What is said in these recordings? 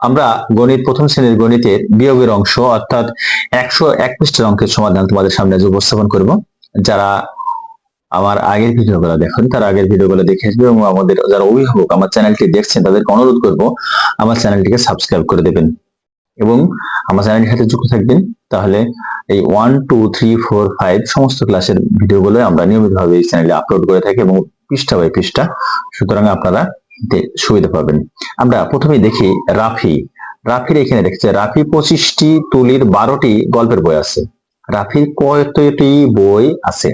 আমরা গণিত, প্রথম শ্রেণির গণিতের বিয়োগের অংশ, অর্থাৎ একশো এক পৃষ্ঠের অঙ্কের সমাধান তোমাদের সামনে আজ উপস্থাপন করব। যারা আমার আগের ভিডিওগুলো দেখেন, তারা আগের ভিডিওগুলো দেখে আসবে এবং আমাদের যারা অভিভাবক আমার চ্যানেলটি দেখছেন, তাদেরকে অনুরোধ করব আমার চ্যানেলটিকে সাবস্ক্রাইব করে দেবেন এবং আমার চ্যানেলের সাথে যুক্ত থাকবেন। তাহলে এই one two three four five সমস্ত ক্লাসের ভিডিওগুলো আমরা নিয়মিতভাবে এই চ্যানেলে আপলোড করে থাকি এবং পৃষ্ঠা বাই পৃষ্ঠা, সুতরাং আপনারা সুবিধা পাবেন। আমরা প্রথমেই দেখি রাফি। রাফির এখানে দেখছে, রাফি পঁচিশটি তুলির বারোটি গল্পের বই আছে। রাফির কয়টি বই আছে?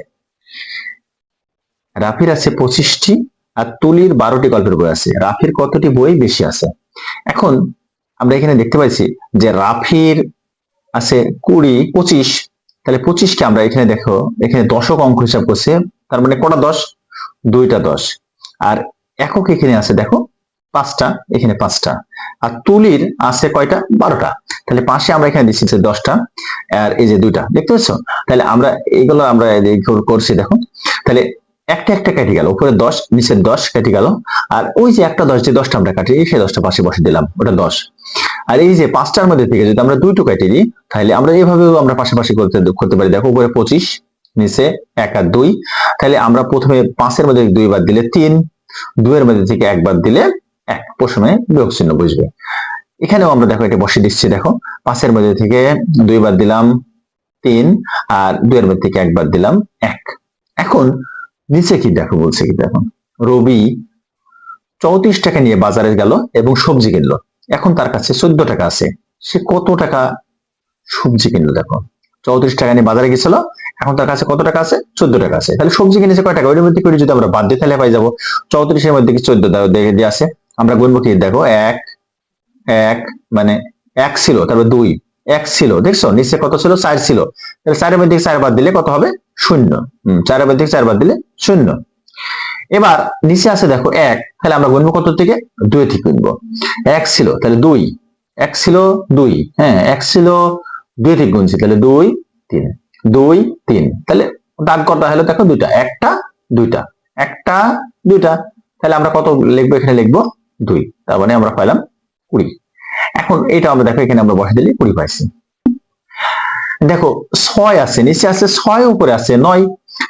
রাফির আছে পঁচিশটি আর তুলির বারোটি গল্পের বই আছে। রাফির কতটি বই? বেশি আছে। এখন আমরা এখানে দেখতে পাইছি যে রাফির আছে কুড়ি, পঁচিশ। তাহলে পঁচিশকে আমরা এখানে দেখো, এখানে দশক অঙ্ক হিসাব করছে। তার মানে কটা দশ? দুইটা দশ। আর একক এখানে আছে, দেখো, পাঁচটা, এখানে পাঁচটা। আর তুলির আছে কয়টা? বারোটা। তাহলে পাশে আমরা এখানে দিচ্ছি দশটা, আর এই যে দুইটা, দেখতে পাচ্ছ? তাহলে আমরা এইগুলো আমরা করছি, দেখো। তাহলে একটা একটা কেটে গেল, উপরে দশ নিচের দশ কেটে গেল, আর ওই যে একটা দশ, যে দশটা আমরা কাটি, সেই দশটা পাশে বসে দিলাম, ওটা দশ। আর এই যে পাঁচটার মধ্যে থেকে যদি আমরা দুইটো কেটে দিই, তাহলে আমরা এইভাবেও আমরা পাশাপাশি করতে করতে পারি। দেখো, উপরে পঁচিশ, নিচে এক আর দুই। তাহলে আমরা প্রথমে পাঁচের মধ্যে দুই বাদ দিলে তিন দুইয়ের মধ্যে থেকে একবার দিলে এক প্রথমে বিয়োগ চিহ্ন বুঝবে এখানেও আমরা দেখো, এটা বসে দিচ্ছি, দেখো। পাঁচের মধ্যে থেকে দুইবার দিলাম তিন, আর দুইয়ের মধ্যে থেকে একবার দিলাম এক। এখন নিচে কি দেখো, বলছে কি দেখো? রবি চৌত্রিশ টাকা নিয়ে বাজারে গেল এবং সবজি কিনলো। এখন তার কাছে চোদ্দ টাকা আছে। সে কত টাকা সবজি কিনলো, দেখো? চৌত্রিশ টাকা নিয়ে বাজারে গেছিল এখন তার কাছে কত টাকা আছে? চোদ্দ টাকা আছে। তাহলে সবজি কিনেছে কয় টাকা? ওইটার মধ্যে করে যদি আমরা বাদ দিই, তাহলে পাই যাব চৌত্রিশের মধ্যে কি চোদ্দ? দেখে দিয়ে আছে আমরা গুনবো কি? দেখো, এক এক মানে এক ছিল, তারপর দুই, এক ছিল, দেখছ? নিচে কত ছিল? চার ছিল। তাহলে চারের মধ্যে চার বাদ দিলে কত হবে? শূন্য। হম, চারের মধ্যে চার বাদ দিলে শূন্য। এবার নিচে আছে দেখো, এক। তাহলে আমরা গুনবো কত থেকে? দুই থেকে গুনবো। এক ছিল, তাহলে দুই। এক ছিল দুই। হ্যাঁ এক ছিল দুই থেকে গুনছি, তাহলে দুই, তিন। দুই, তিন। তাহলে দাগ কটা হলো দেখো দুইটা, একটা দুইটা একটা, দুইটা। তাহলে আমরা কত লিখব? এখানে লিখব দুই। তার মানে আমরা পাইলাম কুড়ি। এখন এটা আমরা দেখো, এখানে আমরা বসে দিলে কুড়ি পাইছি। দেখো, ছয় আছে, নিচে আছে ছয়, উপরে আছে নয়।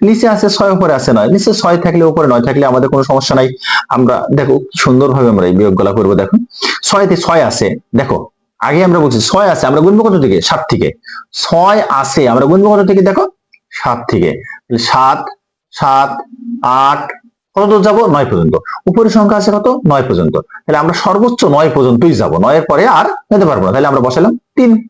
নিচে আছে ছয়, উপরে আছে নয়। নিচে ছয় থাকলে, উপরে নয় থাকলে আমাদের কোনো সমস্যা নাই। আমরা দেখো সুন্দরভাবে আমরা এই বিয়োগগুলা করব দেখো। ছয়তে ছয় আছে। দেখো আগে আমরা বলছি ছয় আছে, আমরা গুনবো কত থেকে? সাত থেকে। ছয় আছে, আমরা গুনবো কত থেকে দেখো? সাত থেকে। সাত সাত, আট, কত দূর যাব? নয় পর্যন্ত। উপরের সংখ্যা আছে কত? নয় পর্যন্ত। তাহলে আমরা সর্বোচ্চ নয় পর্যন্তই যাব। নয়ের পরে আর যেতে পারব না। তাহলে আমরা বসালাম তিন।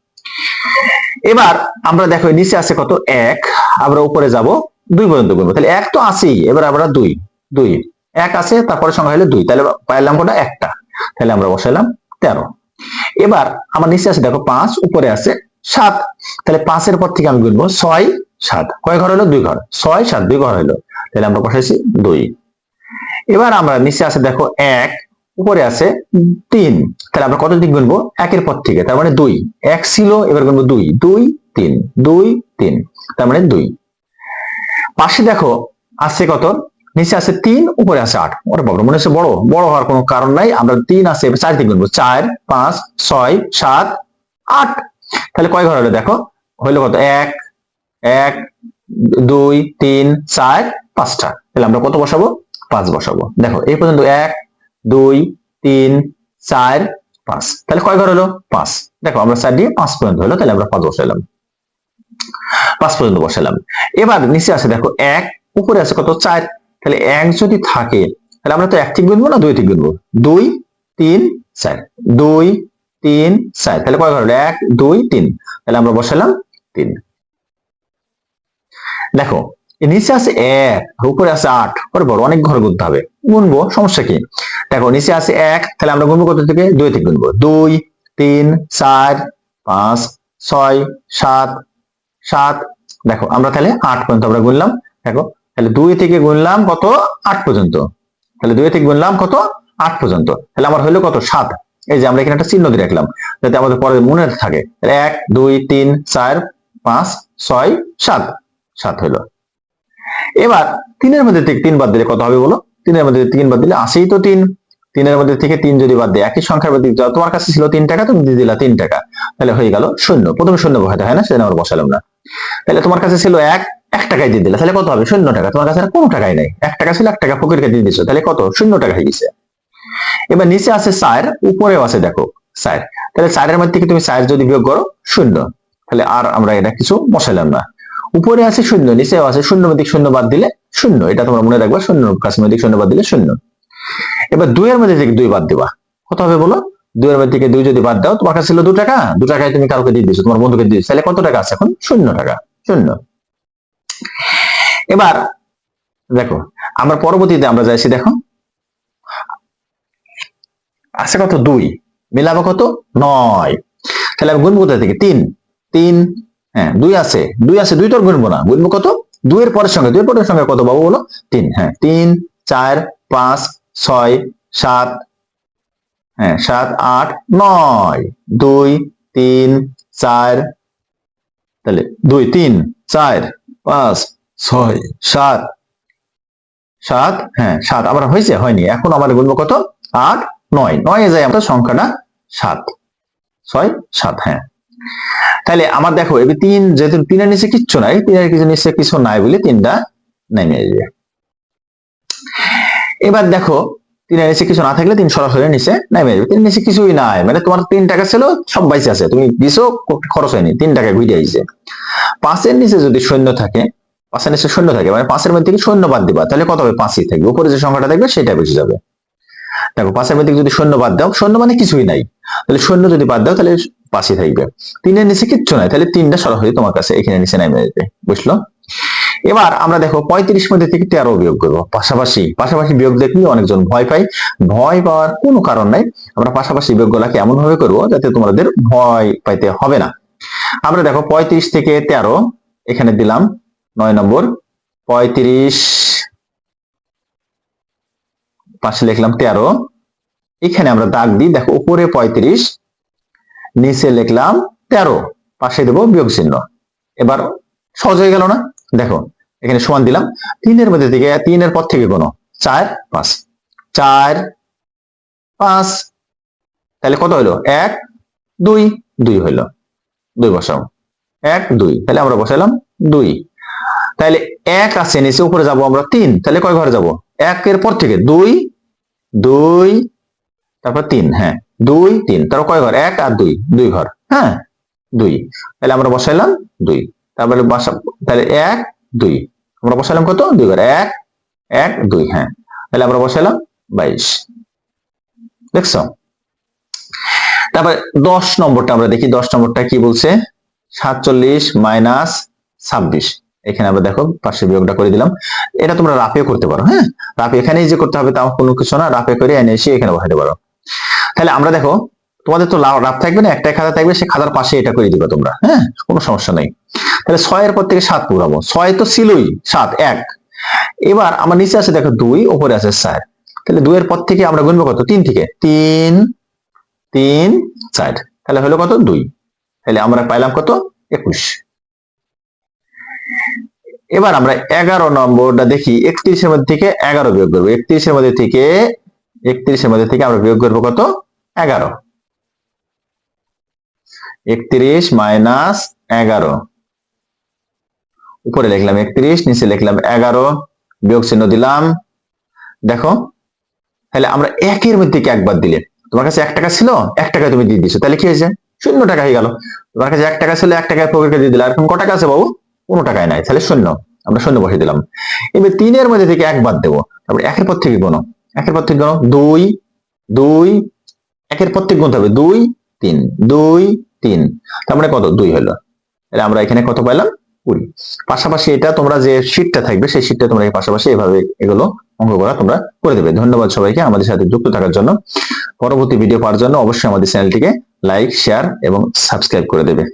এবার আমরা দেখো নিচে আছে কত? এক। আমরা উপরে যাব, দুই পর্যন্ত গুনবো। তাহলে এক তো আছেই। এবার আমরা দুই দুই। এক আছে, তারপরে সংখ্যা হলো দুই। তাহলে পাইলাম কোনটা একটা। তাহলে আমরা বসাইলাম তেরো। এবার আমার নিচে আছে, দেখো পাঁচ, উপরে আছে সাত। তাহলে পাঁচের পর থেকে আমি গুনবো ছয়, সাত। কয় ঘর হলো? দুই ঘর। ছয়, সাত, দুই ঘর হলো। তাহলে আমরা বসাইছি দুই। এবার আমরা নিচে আছে, দেখো এক, উপরে আছে তিন। তাহলে আমরা কত দিক গুনবো? একের পর থেকে, তার মানে দুই। এক ছিল, এবার গুনবো দুই। দুই, তিন। দুই, তিন। তার মানে দুই। পাশে দেখো আছে কত? নিচে আছে তিন, উপরে আছে আট। ওরে বাবা মনে হচ্ছে বড়। বড় হওয়ার কোনো কারণ নাই। আমরা তিন আছে, চার দিক গুনবো। চার, পাঁচ, ছয়, সাত, আট। তাহলে কয় ঘর হলো দেখো? হইল কত? এক এক, দুই, তিন, চার, পাঁচটা। তাহলে আমরা কত বসাবো? পাঁচ বসাবো। দেখো, এই পর্যন্ত এক, দুই, তিন, চার, পাঁচ। তাহলে কয় ঘর হলো? পাঁচ। দেখো, আমরা চার দিয়ে পাঁচ পর্যন্ত হলো। তাহলে আমরা পাঁচ বসাইলাম। পাঁচ পর্যন্ত বসালাম এবার নিচে আছে দেখো, এক, উপরে আছে কত? চার। তাহলে এক যদি থাকে, তাহলে আমরা তো এক ঠিক গুনবো না দুই ঠিক গুনবো? দুই, তিন, চার। দুই, তিন, চার। তাহলে কয় ঘর? এক, দুই, তিন। তাহলে আমরা বসালাম তিন। দেখো নিচে আছে এক উপরে আছে আট। ওরে বড়? অনেক ঘর গুনতে হবে। গুনবো, সমস্যা কি? দেখো, নিচে আছে এক, তাহলে আমরা গুনবো কত থেকে? দুই থেকে গুনবো। দুই, তিন, চার, পাঁচ, ছয়, সাত সাত। দেখো, আমরা তাহলে আট পর্যন্ত আমরা গুনলাম। দেখো তাহলে দুই থেকে গুনলাম কত? আট পর্যন্ত। তাহলে দুই থেকে গুনলাম কত? আট পর্যন্ত। তাহলে আমার হলো কত? সাত। এই যে আমরা এখানে একটা চিহ্ন দিয়ে রাখলাম। যাতে আমাদের পরে মনে থাকে। এক দুই তিন চার পাঁচ ছয় সাত। সাত হইল। এবার তিনের মধ্যে থেকে তিন বাদ দিলে কত হবে বলো? তিনের মধ্যে তিন বাদ দিলে আসেই তো তিন। তিনের মধ্যে থেকে তিন যদি বাদ দেয় একই সংখ্যার যাও, তোমার কাছে ছিল তিন টাকা তুমি দিয়ে দিলা তিন টাকা। তাহলে হয়ে গেল শূন্য। প্রথমে শূন্য বসাতে হয় না সেটা আমরা বসালাম না। তাহলে তোমার কাছে ছিল এক এক টাকায় দিয়ে দিলে, তাহলে কত হবে? শূন্য টাকা। তোমার কাছে কোনো টাকাই নাই। এক টাকা ছিল, এক টাকা ফকিরকে দিয়ে দিছো, তাহলে কত? শূন্য টাকা হয়ে গেছে। এবার নিচে আছে চার উপরেও আছে দেখো চার তাহলে চারের মধ্যে থেকে তুমি চার যদি বিয়োগ করো? শূন্য। তাহলে আর আমরা এটা কিছু বসাইলাম না। উপরে আছে শূন্য, নিচেও আছে শূন্য মধ্যে শূন্য বাদ দিলে শূন্য। এটা তোমরা মনে রাখবা, শূন্য মধ্যে শূন্য বাদ দিলে শূন্য। এবার দুইয়ের মধ্যে থেকে দুই বাদ দিবা। কত হবে বলো? দুইয়ের মধ্যে থেকে দুই যদি বাদ দাও, তোমার কাছে ছিল দু টাকা। দু টাকায় তুমি কাউকে দিয়ে দিচ্ছ তোমার বন্ধুকে দিয়ে দিচ্ছ তাহলে কত টাকা আছে এখন? শূন্য টাকা। শূন্য। এবার দেখো, আমরা পরবর্তীতে আমরা যাইছি, দেখো। আছে কত? দুই। মিলাবো কত? নয়। তাহলে আমি গুনবো কোথা থেকে? তিন। তিন হ্যাঁ দুই আছে। দুই আছে, দুই তো আর গুনবো না। গুনবো কত? দুইয়ের পরের সঙ্গে দুইয়ের পরের সঙ্গে কত বাবু বলো? তিন। হ্যাঁ তিন, চার, পাঁচ, ছয়, সাত হ্যাঁ সাত, আট, নয়। দুই, তিন, চার। তাহলে দুই, তিন, চার, পাঁচ ছয়, সাত। সাত? হ্যাঁ সাত। আবার হয়েছে? হয়নি। এখন আমার গুনবো কত? আট, নয়। নয় যায় আমাদের সংখ্যাটা সাত। ছয়, সাত হ্যাঁ। তাহলে আমার দেখো, এবার তিন যেহেতু তিনের নিচে কিচ্ছু নাই, তিনের কিছু নিচে কিছু নাই বলে তিনটা নেমে আসবে। এবার দেখো, তিনের নিচে কিছু না থাকলে তিন সরাসরি নিচে নেমে যাবে তিন নিচে কিছুই নাই। মানে তোমার তিন টাকা ছিল, সব বাইসে আছে। তুমি দিছো, খরচ হয়নি। তিন টাকা ঘুরে আইছে। পাঁচের নিচে যদি শূন্য থাকে পাঁচের নিচে শূন্য থাকে মানে পাঁচের মধ্যে থেকে শূন্য বাদ দিবা? তাহলে কত হবে? পাঁচই থাকবে। উপরে যে সংখ্যাটা থাকবে সেটা বেশি যাবে। দেখো, পাঁচের মধ্যে যদি শূন্য বাদ দাও, শূন্য মানে কিছুই নাই। তাহলে শূন্য যদি বাদ দাও, তাহলে পাঁচই থাকবে। তিনের নিচে কিচ্ছু নাই, তাহলে তিনটা সরাসরি তোমার কাছে এখানে নিচে নেমে যাবে বুঝলো? এবার আমরা দেখো, পঁয়ত্রিশ মধ্যে থেকে তেরো বিয়োগ করব। পাশাপাশি পাশাপাশি বিয়োগ দেখলে অনেকজন ভয় পাই ভয় পাওয়ার কোনো কারণ নাই। আমরা পাশাপাশি বিয়োগ গুলাকে এমন ভাবে করব যাতে তোমাদের ভয় পাইতে হবে না। আমরা দেখো, পঁয়ত্রিশ থেকে তেরো এখানে দিলাম। নয় নম্বর, পঁয়ত্রিশ। পাশে লিখলাম তেরো। এখানে আমরা দাগ দিই, দেখো উপরে পঁয়ত্রিশ, নিচে লিখলাম তেরো। পাশে দেবো বিয়োগ চিহ্ন। এবার সহজ হয়ে গেল না? দেখো, এখানে সমান দিলাম। তিনের মধ্যে থেকে তিনের পর থেকে কোনো, চার, পাঁচ। চার, পাঁচ। তাহলে কত হইল এক, দুই। দুই হইল দুই বসাও। এক, দুই। তাহলে আমরা বসাইলাম দুই। তাহলে এক আছে, নিচে উপরে যাব আমরা তিন। তাহলে কয় ঘরে যাব? একের পর থেকে দুই দুই, তারপর তিন হ্যাঁ দুই, তিন। তারপর কয় ঘর? এক আর দুই দুই ঘর হ্যাঁ দুই। তাহলে আমরা বসাইলাম দুই। তারপরে তাহলে এক, দুই। আমরা বসাইলাম কত? দুই ঘর। এক এক, দুই হ্যাঁ। তাহলে আমরা বসাইলাম বাইশ। দেখছ? তারপরে দশ নম্বরটা আমরা দেখি। দশ নম্বরটা কি বলছে? সাতচল্লিশ মাইনাস ছাব্বিশ। এখানে আমরা দেখো পাশে বিয়োগটা করে দিলাম। এটা তোমরা রাফে করতে পারো হ্যাঁ? রাফে এখানেই যে করতে হবে তাও কোনো কিছু না, রাফে করে এনে এসে এখানে বসাতে পারো। তাহলে আমরা দেখো, তোমাদের তো রাফ থাকবে না, একটা খাতা থাকবে, সে খাতার পাশে এটা করে দিবে তোমরা হ্যাঁ? কোনো সমস্যা নেই। তাহলে ছয়ের পর থেকে সাত পুরাবো। ছয় তো ছিলই, সাত, এক। এবার আমার নিচে আছে দেখো দুই, ওপরে আছে চার। তাহলে দুইয়ের পর থেকে আমরা গুনবো কত? তিন থেকে। তিন তিন, চার। তাহলে হলো কত? দুই। তাহলে আমরা পাইলাম কত? একুশ। এবার আমরা এগারো নম্বরটা দেখি, একত্রিশের মধ্যে থেকে এগারো বিয়োগ করব। একত্রিশের মধ্যে থেকে, একত্রিশের মধ্যে থেকে আমরা বিয়োগ করব কত? এগারো। একত্রিশ মাইনাস এগারো। উপরে লিখলাম একত্রিশ, নিচে লিখলাম এগারো, বিয়োগ চিহ্ন দিলাম। দেখো, তাহলে আমরা একের মধ্যে থেকে একবার দিলে, তোমার কাছে এক টাকা ছিল, এক টাকা তুমি দিয়ে দিছো তাহলে কি হয়েছে? শূন্য টাকা হয়ে গেল। তোমার কাছে এক টাকা ছিল, এক টাকা পকেটে দিয়ে দিলে, আর এখন ক টাকা আছে বাবু? কোনো টাকায় নাই। তাহলে শূন্য। আমরা শূন্য বসে দিলাম। এবার তিনের মধ্যে থেকে এক বাদ দেবো। তারপরে একের পর থেকে কোনো একের পর থেকে কোনো দুই দুই, একের পর থেকে গুনতে হবে দুই, তিন। দুই, তিন। তার মানে কত? দুই হলো। তাহলে আমরা এখানে কত পাইলাম? কুড়ি। পাশাপাশি এটা তোমরা যে শীটটা থাকবে, সেই শীটটা তোমরা পাশাপাশি এভাবে এগুলো অঙ্ক করা তোমরা করে দেবে। ধন্যবাদ সবাইকে আমাদের সাথে যুক্ত থাকার জন্য। পরবর্তী ভিডিও পাওয়ার জন্য অবশ্যই আমাদের চ্যানেলটিকে লাইক শেয়ার এবং সাবস্ক্রাইব করে দেবে।